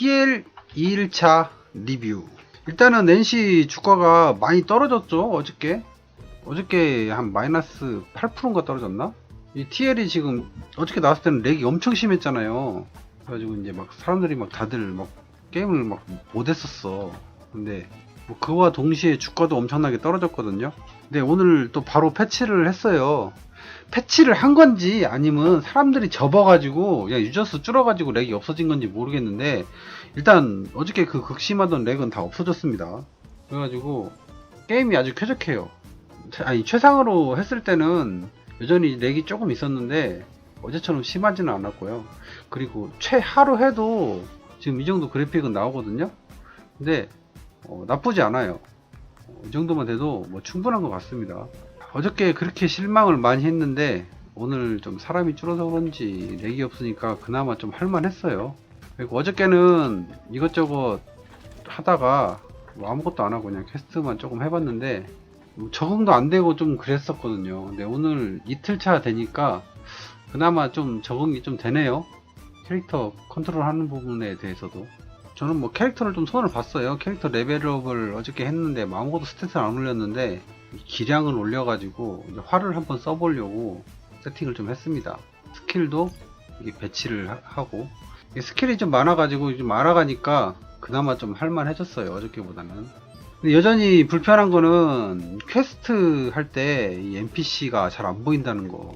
TL 2일차 리뷰. 일단은 NC 주가가 많이 떨어졌죠, 어저께. 어저께 한 마이너스 8%인가 떨어졌나? 이 TL이 지금 어저께 나왔을 때는 렉이 엄청 심했잖아요. 그래가지고 이제 막 사람들이 막 다들 막 게임을 막 못했었어. 근데 뭐 그와 동시에 주가도 엄청나게 떨어졌거든요. 근데 오늘 또 바로 패치를 했어요. 패치를 한 건지 아니면 사람들이 접어가지고 그냥 유저수 줄어가지고 렉이 없어진 건지 모르겠는데 일단 어저께 그 극심하던 렉은 다 없어졌습니다. 그래가지고 게임이 아주 쾌적해요. 최- 아니 최상으로 했을 때는 여전히 렉이 조금 있었는데 어제처럼 심하지는 않았고요. 그리고 최하로 해도 지금 이 정도 그래픽은 나오거든요. 근데 어, 나쁘지 않아요. 어, 이 정도만 돼도 뭐 충분한 것 같습니다. 어저께 그렇게 실망을 많이 했는데 오늘 좀 사람이 줄어서 그런지 렉이 없으니까 그나마 좀 할만했어요. 그리고 어저께는 이것저것 하다가 뭐 아무것도 안 하고 그냥 퀘스트만 조금 해봤는데 뭐 적응도 안 되고 좀 그랬었거든요. 근데 오늘 이틀차 되니까 그나마 좀 적응이 좀 되네요. 캐릭터 컨트롤 하는 부분에 대해서도. 저는 뭐 캐릭터를 좀 손을 봤어요. 캐릭터 레벨업을 어저께 했는데 뭐 아무것도 스탯을 안 올렸는데 기량을 올려가지고 활을 한번 써보려고 세팅을 좀 했습니다. 스킬도 배치를 하- 하고 스킬이 좀 많아가지고 좀 알아가니까 그나마 좀 할만해졌어요 어저께보다는. 근데 여전히 불편한 거는 퀘스트 할 때 이 NPC가 잘 안 보인다는 거.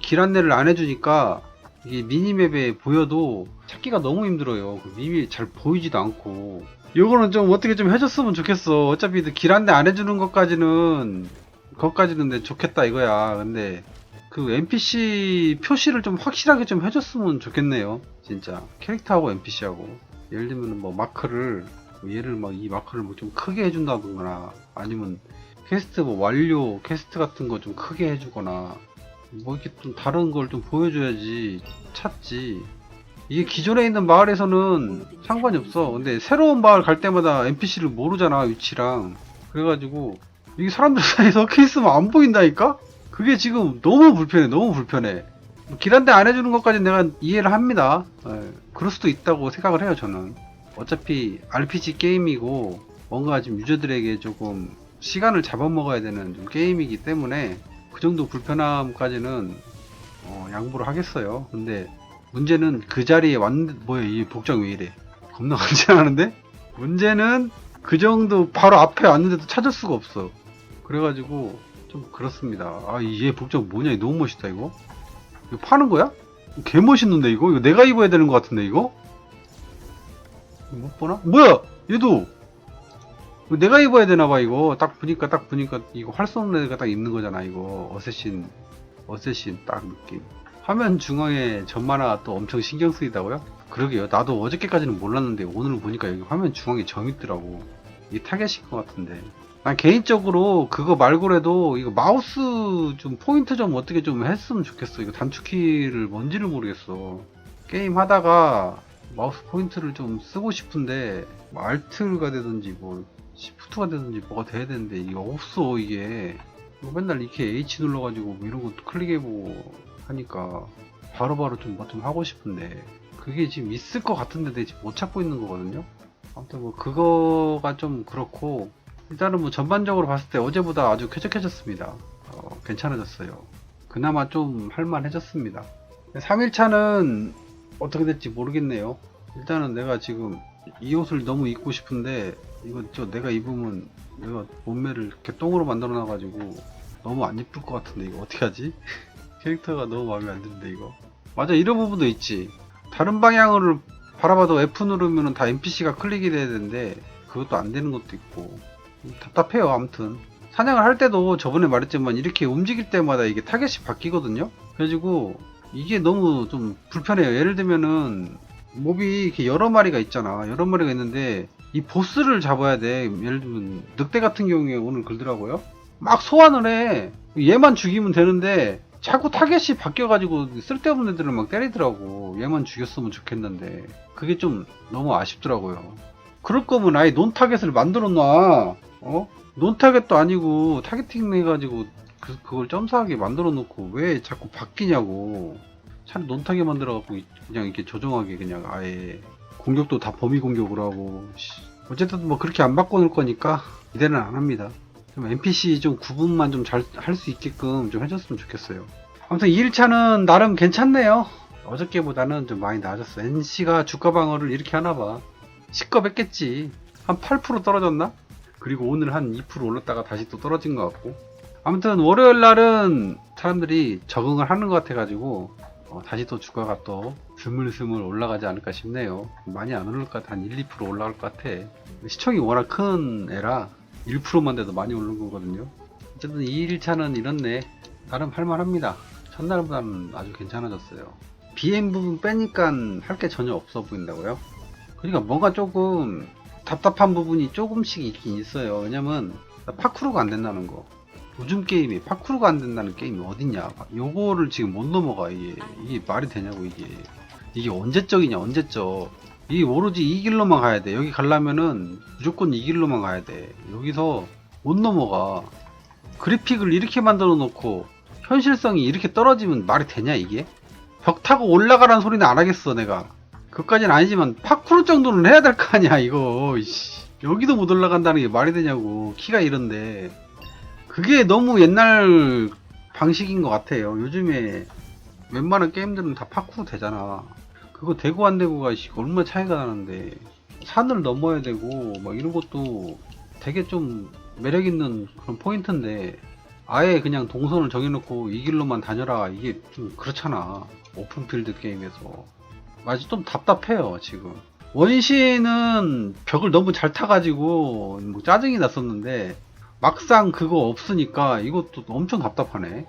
길 안내를 안 해주니까 이게 미니맵에 보여도 찾기가 너무 힘들어요. 그 밈이 잘 보이지도 않고. 이거는 좀 어떻게 좀 해줬으면 좋겠어. 어차피 길 안내 안 해주는 것까지는, 그것까지는 내 좋겠다 이거야. 근데 그 NPC 표시를 좀 확실하게 좀 해줬으면 좋겠네요. 진짜. 캐릭터하고 NPC하고. 예를 들면 뭐 마크를, 뭐 얘를 막 이 마크를 뭐 좀 크게 해준다거나 아니면 퀘스트 뭐 완료 퀘스트 같은 거 좀 크게 해주거나 뭐 이렇게 좀 다른 걸 좀 보여줘야지 찾지. 이게 기존에 있는 마을에서는 상관이 없어. 근데 새로운 마을 갈 때마다 NPC를 모르잖아, 위치랑. 그래가지고, 이게 사람들 사이에서 있으면 안 보인다니까? 그게 지금 너무 불편해, 너무 불편해. 길한대안 해주는 것까지 내가 이해를 합니다. 예, 그럴 수도 있다고 생각을 해요, 저는. 어차피 RPG 게임이고, 뭔가 지금 유저들에게 조금 시간을 잡아먹어야 되는 좀 게임이기 때문에, 그 정도 불편함까지는 어, 양보를 하겠어요. 근데 문제는 그 자리에 왔는데 뭐야 이 복장 왜 이래? 겁나 간지나는데? 문제는 그 정도 바로 앞에 왔는데도 찾을 수가 없어. 그래가지고 좀 그렇습니다. 아얘 복장 뭐냐? 너무 멋있다 이거. 이거 파는 거야? 개 멋있는데 이거? 이거 내가 입어야 되는 것 같은데 이거? 못 보나? 뭐야? 얘도 내가 입어야 되나 봐 이거 딱 보니까 딱 보니까 이거 활 쏘는 애가 딱 입는 거잖아 이거 어쌔신 어쌔신 딱 느낌 화면 중앙에 점마나 또 엄청 신경 쓰이다고요? 그러게요. 나도 어저께까지는 몰랐는데 오늘 보니까 여기 화면 중앙에 점 있더라고. 이게 타겟일 것 같은데. 난 개인적으로 그거 말고라도 이거 마우스 좀 포인트 좀 어떻게 좀 했으면 좋겠어. 이거 단축키를 뭔지를 모르겠어. 게임 하다가 마우스 포인트를 좀 쓰고 싶은데 뭐 알트가 되든지 뭐 시프트가 되든지 뭐가 돼야 되는데 이게 없어 이게. 맨날 이렇게 H 눌러가지고 뭐 이런 거 클릭해보고 하니까 바로바로 좀 뭐 좀 하고 싶은데 그게 지금 있을 것 같은데 내가 지금 못 찾고 있는 거거든요. 아무튼 뭐 그거가 좀 그렇고 일단은 뭐 전반적으로 봤을 때 어제보다 아주 쾌적해졌습니다. 어, 괜찮아졌어요. 그나마 좀 할만해졌습니다. 3일차는 어떻게 될지 모르겠네요. 일단은 내가 지금 이 옷을 너무 입고 싶은데 이거 저 내가 입으면 내가 몸매를 이렇게 똥으로 만들어 놔가지고 너무 안 예쁠 것 같은데 이거 어떻게 하지? 캐릭터가 너무 마음에 안 드는데 이거? 맞아 이런 부분도 있지. 다른 방향으로 바라봐도 F 누르면 다 NPC가 클릭이 돼야 되는데 그것도 안 되는 것도 있고. 답답해요 아무튼. 사냥을 할 때도 저번에 말했지만 이렇게 움직일 때마다 이게 타겟이 바뀌거든요? 그래가지고 이게 너무 좀 불편해요. 예를 들면은 몹이 이렇게 여러 마리가 있잖아. 여러 마리가 있는데 이 보스를 잡아야 돼. 예를 들면 늑대 같은 경우에 오늘 그러더라고요. 막 소환을 해. 얘만 죽이면 되는데 자꾸 타겟이 바뀌어가지고 쓸데없는 애들을 막 때리더라고. 얘만 죽였으면 좋겠는데. 그게 좀 너무 아쉽더라고요. 그럴 거면 아예 논 타겟을 만들어 놔. 어? 논 타겟도 아니고 타겟팅 해가지고 그, 그걸 점사하게 만들어 놓고 왜 자꾸 바뀌냐고. 차라리 논타게 만들어 갖고 그냥 이렇게 조정하게 그냥 아예 공격도 다 범위 공격으로 하고 씨. 어쨌든 뭐 그렇게 안 바꿔놓을 거니까 기대는 안 합니다 좀 NPC 좀 구분만 좀 잘 할 수 있게끔 좀 해줬으면 좋겠어요 아무튼 2일차는 나름 괜찮네요 어저께보다는 좀 많이 나아졌어 NC가 주가 방어를 이렇게 하나봐 시겁했겠지 한 8% 떨어졌나? 그리고 오늘 한 2% 올랐다가 다시 또 떨어진 것 같고 아무튼 월요일 날은 사람들이 적응을 하는 것 같아가지고 어, 다시 또 주가가 또 스물스물 올라가지 않을까 싶네요. 많이 안 오를 것 같아. 한 1, 2% 올라갈 것 같아. 시청이 워낙 큰 애라 1%만 돼도 많이 오른 거거든요. 어쨌든 2일차는 이렇네. 나름 할만합니다. 첫날보다는 아주 괜찮아졌어요. BM 부분 빼니까 할 게 전혀 없어 보인다고요? 그러니까 뭔가 조금 답답한 부분이 조금씩 있긴 있어요. 왜냐면 파쿠르가 안 된다는 거. 요즘 게임이 파쿠르가 안 된다는 게임이 어딨냐. 요거를 지금 못 넘어가, 이게. 이게 말이 되냐고, 이게. 이게 언제적이냐, 언제적. 이게 오로지 이 길로만 가야 돼. 여기 가려면은 무조건 이 길로만 가야 돼. 여기서 못 넘어가. 그래픽을 이렇게 만들어 놓고 현실성이 이렇게 떨어지면 말이 되냐, 이게? 벽 타고 올라가라는 소리는 안 하겠어, 내가. 그까지는 아니지만 파쿠르 정도는 해야 될 거 아니야, 이거. 이씨. 여기도 못 올라간다는 게 말이 되냐고. 키가 이런데. 그게 너무 옛날 방식인 것 같아요. 요즘에 웬만한 게임들은 다 파쿠르 되잖아. 그거 되고 안 씨, 얼마나 차이가 나는데 산을 넘어야 되고 막 이런 것도 되게 좀 매력 있는 그런 포인트인데 아예 그냥 동선을 정해놓고 이 길로만 다녀라 이게 좀 그렇잖아. 오픈필드 게임에서 아직 좀 답답해요 지금. 원시는 벽을 너무 잘 타가지고 뭐 짜증이 났었는데 막상 그거 없으니까 이것도 엄청 답답하네.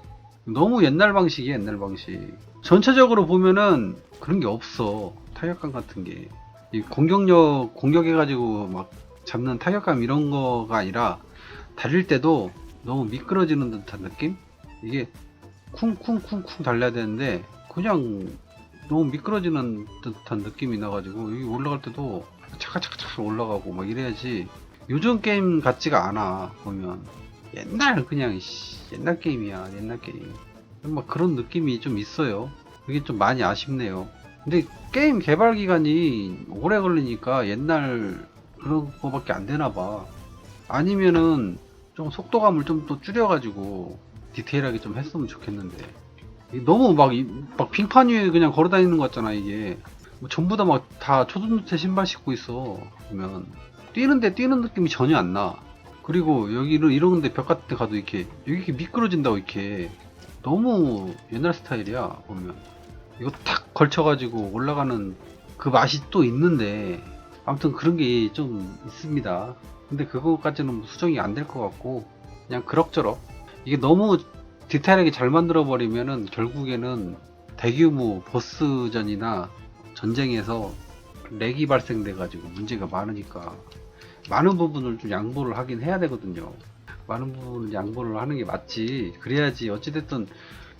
너무 옛날 방식이야, 옛날 방식. 전체적으로 보면은 그런 게 없어. 타격감 같은 게. 이 공격력, 공격해가지고 막 잡는 타격감 이런 거가 아니라 달릴 때도 너무 미끄러지는 듯한 느낌? 이게 쿵쿵쿵쿵 달려야 되는데 그냥 너무 미끄러지는 듯한 느낌이 나가지고 여기 올라갈 때도 차카차카차카 올라가고 막 이래야지 요즘 게임 같지가 않아 보면 옛날 그냥 씨, 옛날 게임이야 옛날 게임. 막 그런 느낌이 좀 있어요. 그게 좀 많이 아쉽네요. 근데 게임 개발 기간이 오래 걸리니까 옛날 그런 거밖에 안 되나 봐. 아니면은 좀 속도감을 좀 더 줄여가지고 디테일하게 좀 했으면 좋겠는데. 너무 막, 이- 막 빙판 위에 그냥 걸어 다니는 것 같잖아 이게. 뭐 전부 다 막 다 초등부터 신발 신고 있어 보면. 뛰는데 뛰는 느낌이 전혀 안 나. 그리고 여기를 이런데 벽 같은 데 가도 이렇게 여기 이렇게 미끄러진다고 이렇게. 너무 옛날 스타일이야 보면. 이거 탁 걸쳐가지고 올라가는 그 맛이 또 있는데 아무튼 그런 게 좀 있습니다. 근데 그거까지는 수정이 안 될 것 같고 그냥 그럭저럭. 이게 너무 디테일하게 잘 만들어 버리면은 결국에는 대규모 보스전이나 전쟁에서 렉이 발생돼 가지고 문제가 많으니까 많은 부분을 좀 양보를 하긴 해야 되거든요. 많은 부분을 양보를 하는 게 맞지. 그래야지 어찌됐든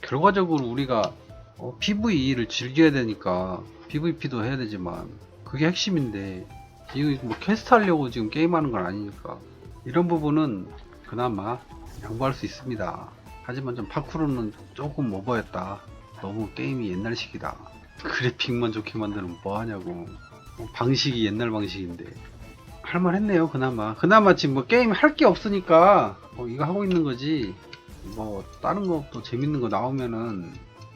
결과적으로 우리가 어, PVE를 즐겨야 되니까 PVP도 해야 되지만 그게 핵심인데 이거 뭐 퀘스트 하려고 지금 게임하는 건 아니니까 이런 부분은 그나마 양보할 수 있습니다. 하지만 좀 파쿠르는 조금 오버했다. 너무 게임이 옛날식이다. 그래픽만 좋게 만드는 뭐 하냐고. 어, 방식이 옛날 방식인데. 할만했네요, 그나마. 그나마 지금 뭐 게임 할 게 없으니까 뭐 이거 하고 있는 거지. 뭐 다른 거또 재밌는 거 나오면은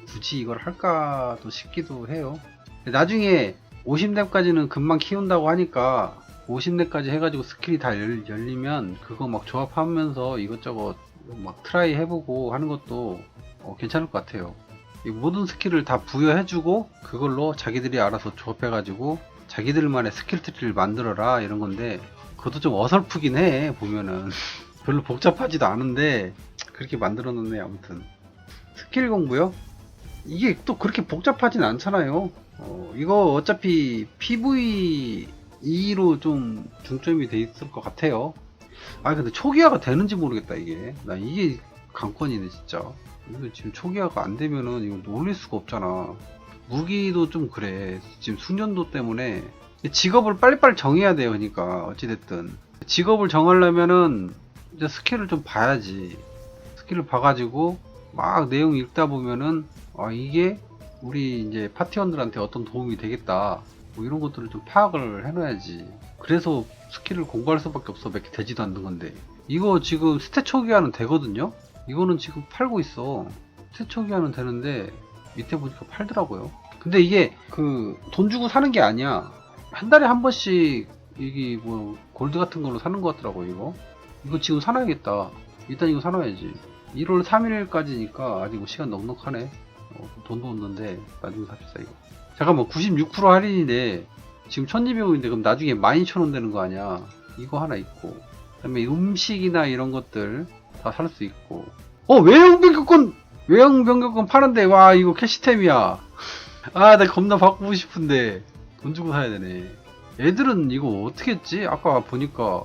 굳이 이걸 할까도 싶기도 해요. 나중에 50렙까지는 금방 키운다고 하니까 50렙까지 해가지고 스킬이 다 열, 열리면 그거 막 조합하면서 이것저것 막 트라이 해보고 하는 것도 어, 괜찮을 것 같아요. 이 모든 스킬을 다 부여해주고 그걸로 자기들이 알아서 조합해가지고 자기들만의 스킬 트리를 만들어라 이런 건데 그것도 좀 어설프긴 해 보면은. 별로 복잡하지도 않은데 그렇게 만들어 놓네 아무튼. 스킬 공부요? 이게 또 그렇게 복잡하진 않잖아요. 어, 이거 어차피 PVE로 좀 중점이 돼 있을 것 같아요. 아 근데 초기화가 되는지 모르겠다 이게. 나 이게 관건이네 진짜. 이거 지금 초기화가 안 되면은 이거 놀릴 수가 없잖아 무기도 좀 그래. 지금 숙련도 때문에 직업을 빨리빨리 정해야 돼요. 그러니까 어찌됐든 직업을 정하려면은 이제 스킬을 좀 봐야지. 스킬을 봐가지고 막 내용 읽다 보면은 아 이게 우리 이제 파티원들한테 어떤 도움이 되겠다. 뭐 이런 것들을 좀 파악을 해놔야지. 그래서 스킬을 공부할 수밖에 없어. 몇 개 되지도 않는 건데. 이거 지금 스탯 초기화는 되거든요? 이거는 지금 팔고 있어. 스탯 초기화는 되는데, 밑에 보니까 팔더라고요. 근데 이게 그 돈 주고 사는 게 아니야. 한 달에 한 번씩 이게 뭐 골드 같은 걸로 사는 것 같더라고 이거. 이거 지금 사놔야겠다. 일단 이거 사놔야지. 1월 3일까지니까 아직 뭐 시간 넉넉하네. 어, 돈도 없는데 나중에 삽시다 이거. 잠깐만 96% 할인이네. 지금 1200원인데 그럼 나중에 12,000원 되는 거 아니야. 이거 하나 있고. 그다음에 음식이나 이런 것들 다 살 수 있고. 어 외형 변경권 외형 변경권 파는데 와 이거 캐시템이야. 아 나 겁나 바꾸고 싶은데. 돈 주고 사야 되네. 애들은 이거 어떻게 했지? 아까 보니까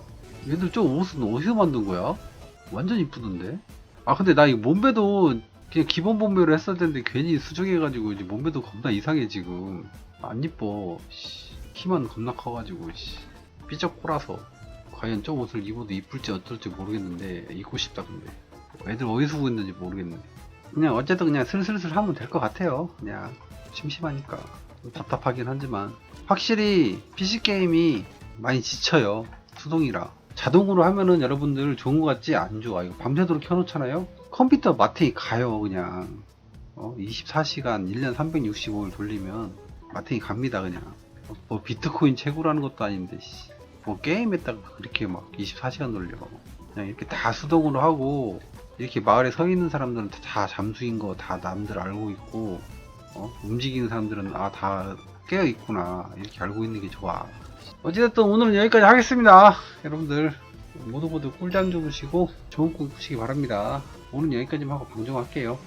얘들 저 옷은 어디서 만든 거야? 완전 이쁘던데? 아 근데 나 이거 몸매도 그냥 기본 몸매로 했을 텐데 괜히 수정해가지고 이제 몸매도 겁나 이상해 지금. 안 이뻐. 씨, 키만 겁나 커가지고 씨, 삐쩍 꼬라서. 과연 저 옷을 입어도 이쁠지 어떨지 모르겠는데 입고 싶다 근데. 애들 어디서 구고 있는지 모르겠네. 그냥 어쨌든 그냥 슬슬슬 하면 될 것 같아요. 그냥 심심하니까 좀 답답하긴 하지만 확실히 PC게임이 많이 지쳐요. 수동이라. 자동으로 하면은 여러분들 좋은 것 같지? 안 좋아. 이거 밤새도록 켜놓잖아요. 컴퓨터 마탱이 가요 그냥. 어, 24시간 1년 365일 돌리면 마탱이 갑니다 그냥. 뭐 비트코인 채굴하는 것도 아닌데 씨. 뭐 게임에다가 그렇게 막 24시간 돌려. 그냥 이렇게 다 수동으로 하고 이렇게 마을에 서 있는 사람들은 다 잠수인 거 다 남들 알고 있고 어? 움직이는 사람들은 아 다 깨어 있구나. 이렇게 알고 있는 게 좋아. 어찌됐든 오늘은 여기까지 하겠습니다. 여러분들 모두 모두 꿀잠 주무시고 좋은 꿈 꾸시기 바랍니다. 오늘 여기까지만 하고 방송할게요